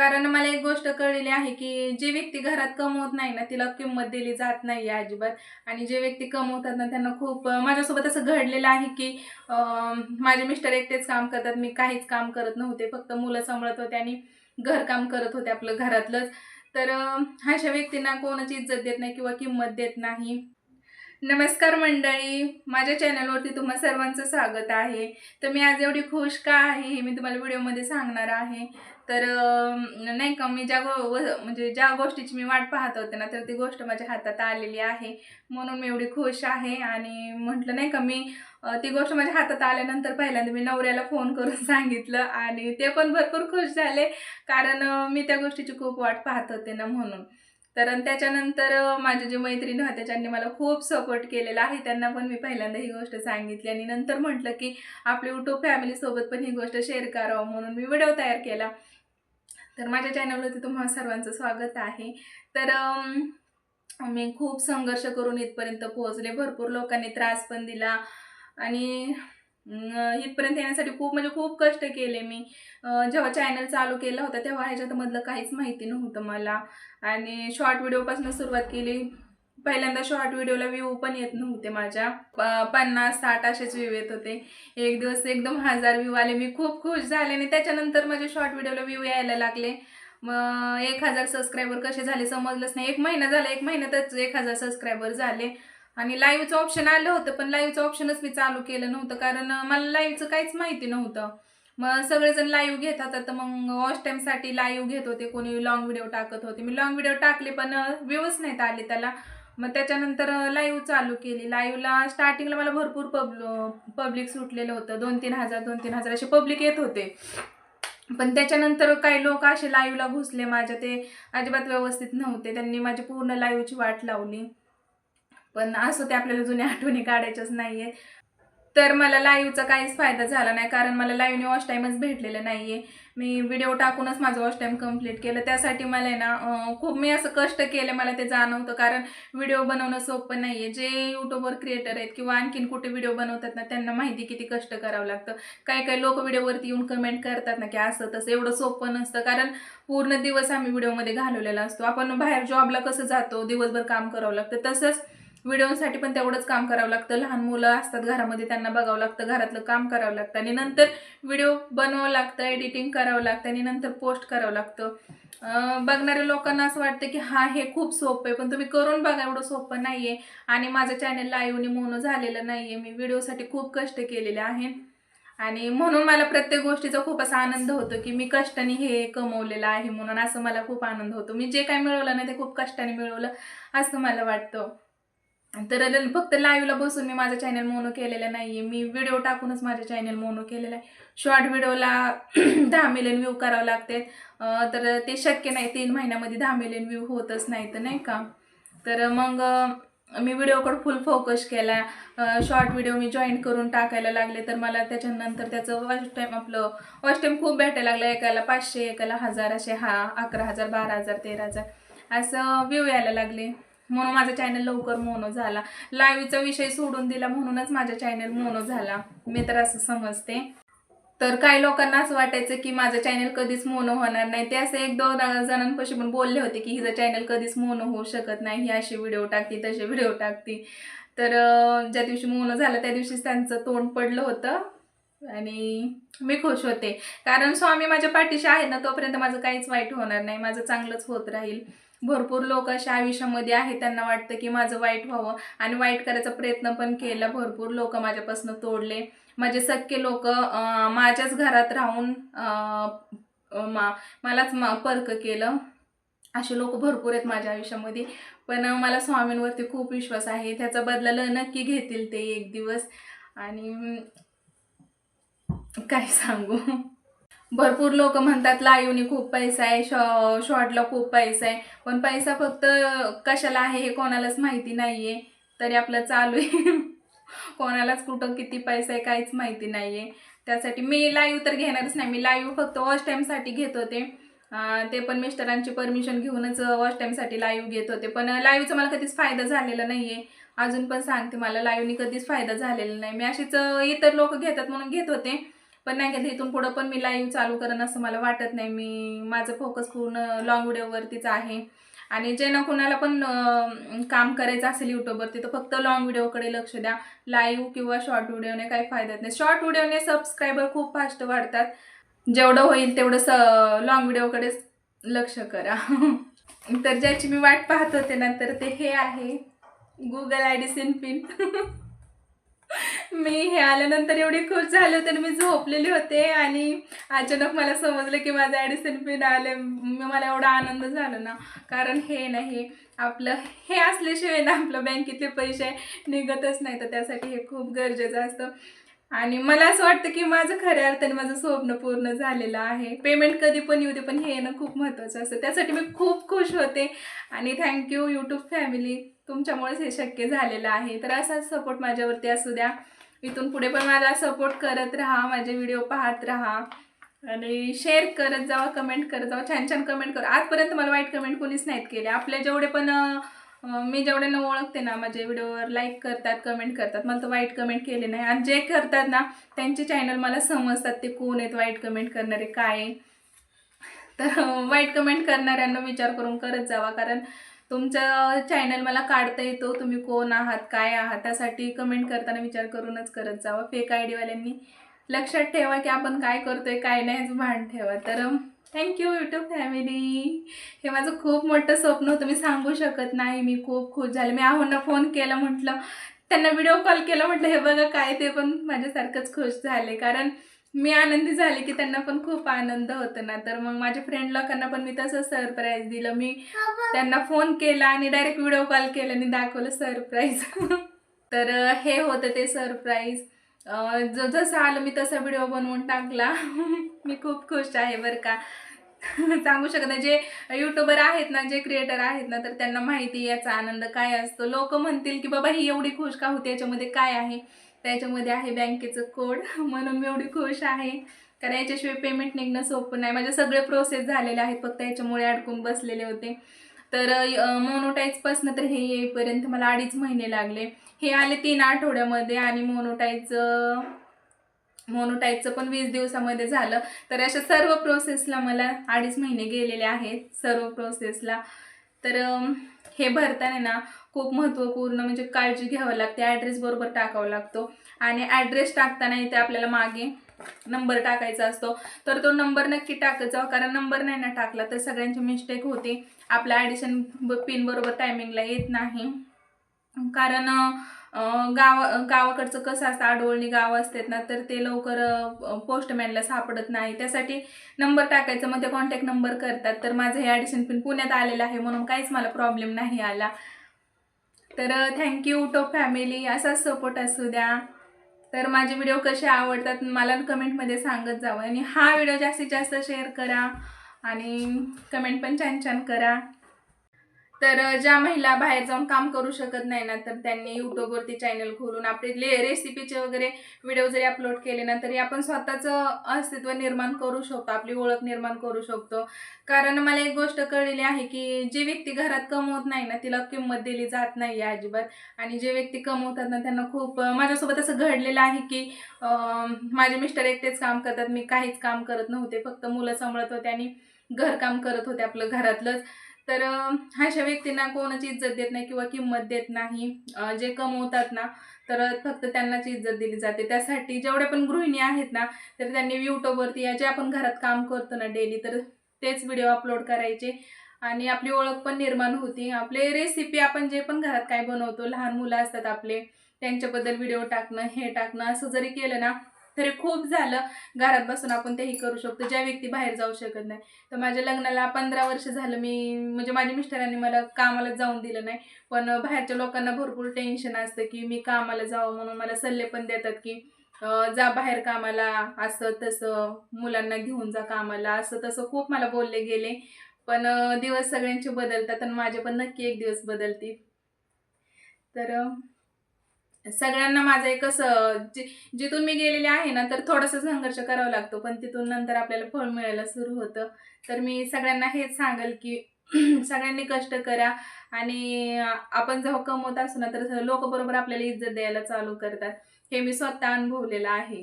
कारण मला एक गोष्ट कळलेली आहे की जी व्यक्ती घरात कमवत नाही ना तिला किंमत दिली जात नाही अजिबात. आणि जे व्यक्ती कमवतात ना त्यांना खूप माझ्यासोबत असं घडलेलं आहे की माझे मिस्टर एकटेच काम करतात मी काहीच काम करत नव्हते फक्त मुलं सांभाळत होते आणि घरकाम करत होते आपलं घरातलंच. तर अशा व्यक्तींना कोणाची इज्जत देत नाही किंवा किंमत देत नाही. नमस्कार मंडळी माझ्या चॅनलवरती तुम्हा सर्वांचं स्वागत आहे. तर मी आज एवढी खुश का आहे हे मी तुम्हाला व्हिडिओमध्ये सांगणार आहे. तर नाही का मी ज्या गो म्हणजे ज्या गोष्टीची मी वाट पाहत होते ना तर ती गोष्ट माझ्या हातात आलेली आहे. म्हणून मी एवढी खुश आहे आणि म्हटलं नाही का मी ती गोष्ट माझ्या हातात आल्यानंतर पहिल्यांदा मी नवऱ्याला फोन करून सांगितलं आणि ते पण भरपूर खुश झाले कारण मी त्या गोष्टीची खूप वाट पाहत होते ना म्हणून. तर त्याच्यानंतर अं, माझे जे मैत्रिणी होत्या त्यांनी मला खूप सपोर्ट केलेला आहे त्यांना पण मी पहिल्यांदा ही गोष्ट सांगितली आणि नंतर म्हटलं की आपल्या युट्यूब फॅमिलीसोबत पण ही गोष्ट शेअर करावं म्हणून मी व्हिडिओ तयार केला. तर माझ्या चॅनलवरती तुम्हा सर्वांचं स्वागत आहे. तर मी खूप संघर्ष करून इथपर्यंत पोहोचले. भरपूर लोकांनी त्रास पण दिला आणि इथपर्यंत येण्यासाठी खूप म्हणजे खूप कष्ट केले मी. जेव्हा चॅनल चालू केला होता तेव्हा ह्याच्यातमधलं काहीच माहिती नव्हतं मला. आणि शॉर्ट व्हिडिओपासून सुरुवात केली. पहिल्यांदा शॉर्ट व्हिडिओला व्ह्यू पण येत नव्हते माझ्या. पन्नास साठ असेच व्ह्यू येत होते. एक दिवस एकदम हजार व्ह्यू आले. मी खूप खुश झाले आणि त्याच्यानंतर माझे शॉर्ट व्हिडिओला व्ह्यू यायला लागले. मग एक हजार सबस्क्रायबर कसे झाले समजलंच नाही. एक महिना झाला एक महिन्यातच एक हजार सबस्क्रायबर झाले. आणि लाईव्हचं ऑप्शन आलं होतं पण लाईव्हचं ऑप्शनच मी चालू केलं नव्हतं. कारण मला लाईव्हचं काहीच माहिती नव्हतं. मग सगळेजण लाईव्ह घेत होतात तर मग वॉच टाईमसाठी लाईव्ह घेत होते. कोणी लॉंग व्हिडिओ टाकत होते. मी लॉंग व्हिडिओ टाकले पण व्ह्यूच नाहीत आले त्याला. मग त्याच्यानंतर लाईव्ह चालू केली. लाईव्हला स्टार्टिंगला मला भरपूर पब पब्लिक सुटलेलं होतं. दोन तीन हजार दोन तीन हजार असे पब्लिक येत होते. पण त्याच्यानंतर काही लोक असे लाईव्हला घुसले माझ्या. ते अजिबात व्यवस्थित नव्हते. त्यांनी माझी पूर्ण लाईव्हची वाट लावली. पण असं ते आपल्याला जुन्या आठवणी काढायच्याच नाही आहेत तर मला लाईव्हचा काहीच फायदा झाला नाही कारण मला लाईव्हने वॉश टाईमच भेटलेलं नाही आहे मी व्हिडिओ टाकूनच माझं वॉश टाईम कंप्लीट केलं. त्यासाठी मला आहे ना खूप मी असं कष्ट केलं मला ते जाणवतं कारण व्हिडिओ बनवणं सोपं नाही आहे जे यूट्यूबवर क्रिएटर आहेत किंवा आणखीन कुठे व्हिडिओ बनवतात ना त्यांना माहिती किती कष्ट करावं लागतं. काही काही लोक व्हिडिओवरती येऊन कमेंट करतात ना की असं तसं एवढं सोपं नसतं कारण पूर्ण दिवस आम्ही व्हिडिओमध्ये घालवलेला असतो. आपण बाहेर जॉबला कसं जातो दिवसभर काम करावं लागतं. तसंच व्हिडिओसाठी पण तेवढंच काम करावं लागतं. लहान मुलं असतात घरामध्ये त्यांना बघावं लागतं घरातलं काम करावं लागतं. आणि नंतर व्हिडिओ बनवावं लागतं एडिटिंग करावं लागतं आणि नंतर पोस्ट करावं लागतं. बघणाऱ्या लोकांना असं वाटतं की हा हे खूप सोपं आहे पण तुम्ही करून बघा एवढं सोपं नाही आहे आणि माझं चॅनल लाईव्हनी मोनो झालेलं नाही आहे मी व्हिडिओसाठी खूप कष्ट केलेले आहे. आणि म्हणून मला प्रत्येक गोष्टीचा खूप असा आनंद होतो की मी कष्टाने हे कमवलेलं आहे. म्हणून असं मला खूप आनंद होतो. मी जे काय मिळवलं ना ते खूप कष्टाने मिळवलं असं मला वाटतं. तर फक्त लाईव्हला बसून मी माझं चॅनल मोनो केलेलं नाही आहे मी व्हिडिओ टाकूनच माझ्या चॅनल मोनो केलेलं आहे. शॉर्ट व्हिडिओला दहा मिलियन व्ह्यू करावं लागते तर ते शक्य नाही. तीन महिन्यामध्ये दहा मिलियन व्ह्यू होतच नाही तर नाही का? तर मग मी व्हिडिओकडे फुल फोकस केला. शॉर्ट व्हिडिओ मी जॉईन करून टाकायला लागले. तर मला त्याच्यानंतर त्याचं फर्स्ट टाईम आपलं फर्स्ट टाईम खूप भेटायला लागलं. एकाला पाचशे एकाला हजार असे हा अकरा हजार बारा हजार तेरा हजार. असं व्ह्यू यायला लागले. म्हणून माझा चॅनल लवकर मोनो झाला. लाईव्हचा विषय सोडून दिला म्हणूनच माझा चॅनल मोनो झाला. मी तर असं समजते. तर काही लोकांना असं वाटायचं की माझं चॅनल कधीच मोनो होणार नाही. ते असं एक दोन जणांपाशी पण बोलले होते की हिचं चॅनल कधीच मोनो होऊ शकत नाही. ही अशी व्हिडिओ टाकते तसे व्हिडिओ टाकते. तर ज्या दिवशी मोनो झालं त्या दिवशीच त्यांचं तोंड पडलं होतं. आणि मी खुश होते. कारण स्वामी माझ्या पाठीशी आहेत ना तोपर्यंत माझं काहीच वाईट होणार नाही. माझं चांगलंच होत राहील. भरपूर लोक अशा आयुष्यामध्ये आहेत त्यांना वाटतं की माझं वाईट व्हावं. आणि वाईट करायचा प्रयत्न पण केला भरपूर लोक माझ्यापासून तोडले. माझे सख्खे लोक माझ्याच घरात राहून मा मलाच मा पर्क केलं. असे लोक भरपूर आहेत माझ्या आयुष्यामध्ये. पण मला स्वामींवरती खूप विश्वास आहे. त्याचा बदला ल- नक्की घेतील ते एक दिवस. आणि काय सांगू? भरपूर लोक म्हणतात लाईव्हनी खूप पैसा आहे शॉ शॉर्टला खूप पैसा आहे. पण पैसा फक्त कशाला आहे हे कोणालाच माहिती नाही आहे तरी आपलं चालू आहे. कोणालाच कुठं किती पैसा आहे काहीच माहिती नाही आहे त्यासाठी मी लाईव्ह तर घेणारच नाही. मी लाईव्ह फक्त वॉच टाईमसाठी घेत होते. ते पण मिस्टरांची परमिशन घेऊनच वॉच टाईमसाठी लाईव्ह घेत होते. पण लाईव्हचा मला कधीच फायदा झालेला नाही आहे अजून पण सांगते मला लाईव्हनी कधीच फायदा झालेला नाही. मी अशीच इतर लोक घेतात म्हणून घेत होते. पण नाही का इथून पुढं पण मी लाईव्ह चालू करेन असं मला वाटत नाही. मी माझं फोकस पूर्ण लॉंग व्हिडिओवरतीच आहे. आणि जे ना कुणाला पण काम करायचं असेल यूट्यूबवरती तर फक्त लॉंग व्हिडिओकडे लक्ष द्या. लाईव्ह किंवा शॉर्ट व्हिडिओने काही फायदा नाही. शॉर्ट व्हिडिओने सबस्क्रायबर खूप फास्ट वाढतात. जेवढं होईल तेवढं स लॉंग व्हिडिओकडेच लक्ष करा. तर ज्याची मी वाट पाहत होते ना तर ते हे आहे. गुगल आय डी सिन पिन मी हे आल्यानंतर एवढी खुश झाले होते मी झोपलेले होते आणि अचानक मला समजलं की माझं ॲडिसन पिन आले. मला एवढा आनंद झाला ना. कारण हे नाही आपलं हे असल्याशिवाय ना आपलं बँकेतले पैसे निघतच नाही. तर त्यासाठी हे खूप गरजेचं असतं. आणि मला असं वाटतं की माझं खऱ्या अर्थाने माझं स्वप्न पूर्ण झालेलं आहे. पेमेंट कधी पण येऊ दे पण हे येणं खूप महत्त्वाचं असतं. त्यासाठी मी खूप खुश होते. आणि थँक्यू यूट्यूब फॅमिली तुमच्यामुळेच हे शक्य झालेलं आहे. तर असाच सपोर्ट माझ्यावरती असू द्या. इथून पुढे पण मला सपोर्ट करत राहा माझे व्हिडिओ पाहत राहा. आणि शेअर करत जावा कमेंट करत जावा छान छान कमेंट करा. आजपर्यंत मला वाईट कमेंट कोणीच नाहीत केले आपले जेवढे पण मी जेवढ्यांना ओळखते ना माझ्या व्हिडिओवर लाईक करतात कमेंट करतात. मला तर वाईट कमेंट केले नाही. आणि जे करतात ना त्यांचे चॅनल मला समजतात ते कोण आहेत वाईट कमेंट करणारे काय तर वाईट कमेंट करणाऱ्यांना विचार करून करत जावा. कारण तुमचं चॅनल मला काढता येतो. तुम्ही कोण आहात काय आहात त्यासाठी कमेंट करताना विचार करूनच करत जावा. फेक आय डीवाल्यांनी लक्षात ठेवा की आपण काय करतोय काय नाही भान ठेवा. तर थँक्यू यूट्यूब फॅमिली हे माझं खूप मोठं स्वप्न होतं. मी सांगू शकत नाही. मी खूप खुश झाले. मी आहोंना फोन केला म्हटलं त्यांना व्हिडिओ कॉल केला म्हटलं हे बघा काय ते पण माझ्यासारखंच खुश झाले. कारण मी आनंदी झाले की त्यांना पण खूप आनंद होतो ना. तर मग माझ्या फ्रेंड लोकांना पण मी तसं सरप्राईज दिलं. मी त्यांना फोन केला आणि डायरेक्ट व्हिडिओ कॉल केला आणि दाखवलं सरप्राईज तर हे होतं ते सरप्राईज ज जसं आलं मी तसा व्हिडिओ बनवून टाकला. मी खूप खुश आहे बरं का. सांगू शकत नाही. जे युट्यूबर आहेत ना जे क्रिएटर आहेत ना तर त्यांना माहिती याचा आनंद काय असतो. लोक म्हणतील की बाबा ही एवढी खुश का होती? याच्यामध्ये काय आहे? त्याच्यामध्ये आहे बँकेचं कोड. म्हणून मी एवढी खुश आहे. कारण याच्याशिवाय पेमेंट निघणं सोपं नाही. माझे सगळे प्रोसेस झालेले आहेत. फक्त याच्यामुळे अडकून बसलेले होते. तर मोनोटाईजपासनं तर हे येईपर्यंत मला अडीच महिने लागले. हे आले तीन आठवड्यामध्ये आणि मोनोटाईज मोनोटाईजचं पण वीस दिवसामध्ये झालं. तर अशा सर्व प्रोसेसला मला अडीच महिने गेलेले आहेत. सर्व प्रोसेसला तर हे भरताना ना खूप महत्त्वपूर्ण म्हणजे काळजी घ्यावं लागते. ॲड्रेस बरोबर टाकावा लागतो. आणि ॲड्रेस टाकताना इथे आपल्याला मागे नंबर टाकायचा असतो. तर तो नंबर नक्की टाकत जावा कारण नंबर नाही ना टाकला तर सगळ्यांची मिस्टेक होते. आपला ॲडिशन पिन बरोबर टायमिंगला येत नाही. कारण गाव गावाकडचं कसं असतं आडवळणी गाव असतात ना तर ते लवकर पोस्टमॅनला सापडत नाही. त्यासाठी नंबर टाकायचं मग ते कॉन्टॅक्ट नंबर करतात. तर माझं हे ॲडिशन पिन पुण्यात आलेलं आहे म्हणून काहीच मला प्रॉब्लेम नाही आला. तर थँक्यू टो फॅमिली असाच सपोर्ट असू द्या. तर माझे व्हिडिओ कसे आवडतात मला कमेंटमध्ये सांगत जावं. आणि हा व्हिडिओ जास्तीत जास्त शेअर करा. आणि कमेंट पण छान छान करा. तर ज्या महिला बाहेर जाऊन काम करू शकत नाही ना तर त्यांनी यूट्यूबवरती चॅनल खोलून आपले ले रेसिपीचे वगैरे व्हिडिओ जरी अपलोड केले ना तरी आपण स्वतःचं अस्तित्व निर्माण करू शकतो आपली ओळख निर्माण करू शकतो. कारण मला एक गोष्ट कळलेली आहे की जी व्यक्ती घरात कमवत नाही ना तिला किंमत दिली जात नाही आहे अजिबात. आणि जे व्यक्ती कमवतात ना त्यांना खूप माझ्यासोबत असं घडलेलं आहे की माझे मिस्टर एकटेच काम करतात मी काहीच काम करत नव्हते फक्त मुलं सांभाळत होते आणि घरकाम करत होते आपलं घरातलंच. तर अशा व्यक्तींना कोणाची इज्जत देत नाही किंवा किंमत देत नाही. जे कमवतात ना तर फक्त त्यांनाच इज्जत दिली जाते. त्यासाठी जेवढ्या पण गृहिणी आहेत ना तर त्यांनी यूट्यूबवरती या जे आपण घरात काम करतो ना डेली तर तेच व्हिडिओ अपलोड करायचे. आणि आपली ओळख पण निर्माण होती. आपले रेसिपी आपण जे पण घरात काय बनवतो लहान मुलं असतात आपले त्यांच्याबद्दल व्हिडिओ टाकणं हे टाकणं असं जरी केलं ना तरी खूप झालं. घरात बसून आपण तेही करू शकतो. ज्या व्यक्ती बाहेर जाऊ शकत नाही. तर माझ्या लग्नाला पंधरा वर्ष झालं. मी म्हणजे माझ्या मिस्टरांनी मला कामाला जाऊन दिलं नाही. पण बाहेरच्या लोकांना भरपूर टेन्शन असतं की मी कामाला जावं म्हणून मला सल्ले पण देतात की जा बाहेर कामाला. असं तसं. मुलांना घेऊन जा कामाला. असं तसं खूप मला बोलले गेले. पण दिवस सगळ्यांचे बदलतात आणि माझे पण नक्की एक दिवस बदलतील. तर सगळ्यांना माझं एक असं जे जिथून मी गेलेले आहे ना तर थोडासा संघर्ष करावा लागतो. पण तिथून नंतर आपल्याला फळ मिळायला सुरू होतं. तर मी सगळ्यांना हेच सांगेल की सगळ्यांनी कष्ट करा आणि आपण जेव्हा कमवत असू ना तर लोक बरोबर आपल्याला इज्जत द्यायला चालू करतात. हे मी स्वतः अनुभवलेलं आहे.